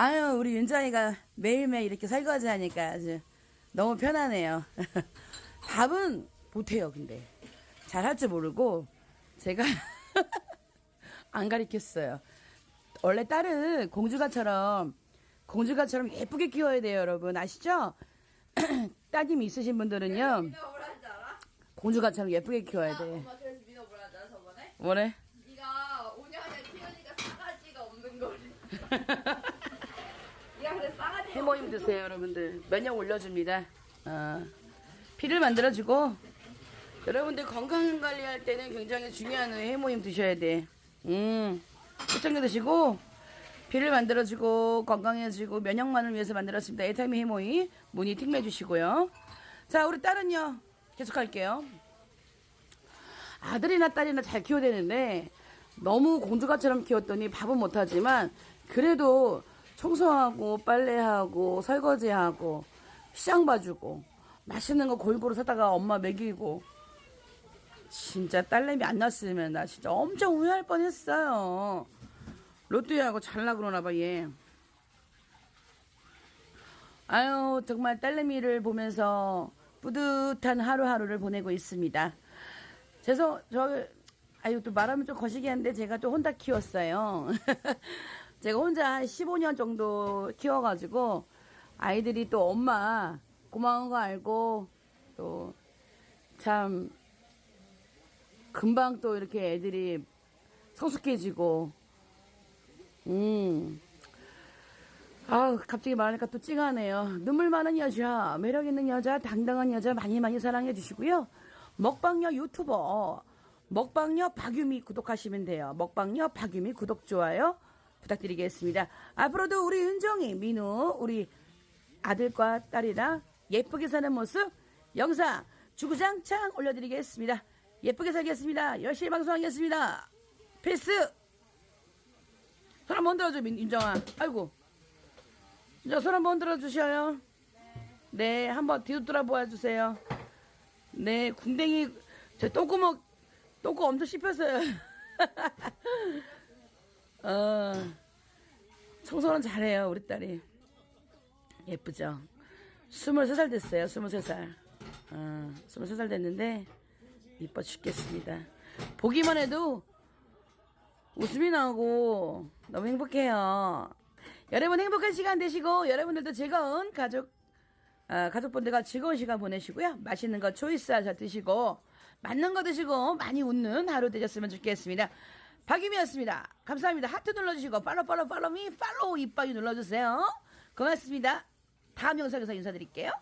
아유, 우리 윤정이가 매일매일 이렇게 설거지 하니까 아주 너무 편하네요. 밥은 못해요, 근데. 잘 할 줄 모르고, 제가 안 가르쳤어요. 원래 딸은 공주가처럼, 공주가처럼 예쁘게 키워야 돼요, 여러분. 아시죠? 따님이 있으신 분들은요? 공주가처럼 예쁘게 키워야 아, 돼. 엄마 그래서 민호 뭐라 하지 알아 저번에? 뭐래? 네가 5년을 키우니까 싸가지가 없는 거래 네가 그래 싸가지가 해 모임 드세요, 여러분들. 면역 올려줍니다. 어, 피를 만들어주고, 여러분들 건강 관리할 때는 굉장히 중요한 해 모임 드셔야 돼. 음, 초청도 드시고, 피를 만들어주고, 건강해지고, 면역만을 위해서 만들었습니다. 에타미 해모임, 문의 틱매주시고요. 자, 우리 딸은요, 계속 할게요. 아들이나 딸이나 잘 키워야 되는데 너무 공주가처럼 키웠더니 밥은 못하지만 그래도 청소하고 빨래하고 설거지하고 시장 봐주고 맛있는 거 골고루 사다가 엄마 먹이고 진짜 딸내미 안 낳았으면 나 진짜 엄청 후회할 뻔했어요 로또하고 잘나 그러나 봐 얘. 아유 정말 딸내미를 보면서 뿌듯한 하루하루를 보내고 있습니다. 죄송, 저, 아유, 또 말하면 좀 거시기한데 제가 또 혼자 키웠어요. 제가 혼자 한 15년 정도 키워가지고 아이들이 또 엄마 고마운 거 알고 또 참 금방 또 이렇게 애들이 성숙해지고 음. 아우 갑자기 말하니까 또 찡하네요. 눈물 많은 여자, 매력 있는 여자, 당당한 여자 많이 많이 사랑해 주시고요. 먹방녀 유튜버 먹방녀 박유미 구독하시면 돼요. 먹방녀 박유미 구독 좋아요 부탁드리겠습니다. 앞으로도 우리 은정이, 민우, 우리 아들과 딸이랑 예쁘게 사는 모습 영상 주구장창 올려드리겠습니다. 예쁘게 살겠습니다. 열심히 방송하겠습니다. 필수! 손 한번 들어줘, 민, 윤정아. 아이고. 자, 손 한번 들어주셔요. 네, 한번 뒤로 돌아 보아주세요. 네, 궁뎅이, 저 똥구멍, 똥구 엄청 씹혔어요. 어, 청소는 잘해요, 우리 딸이. 예쁘죠? 23살 됐어요, 23살. 어, 23살 됐는데, 이뻐 죽겠습니다. 보기만 해도 웃음이 나오고 너무 행복해요. 여러분 행복한 시간 되시고 여러분들도 즐거운 가족 아, 가족분들과 즐거운 시간 보내시고요. 맛있는 거 초이스하셔 드시고 맞는 거 드시고 많이 웃는 하루 되셨으면 좋겠습니다. 박유미였습니다. 감사합니다. 하트 눌러주시고 팔로 팔로 팔로미 팔로우 이빠이 눌러주세요. 고맙습니다. 다음 영상에서 인사드릴게요.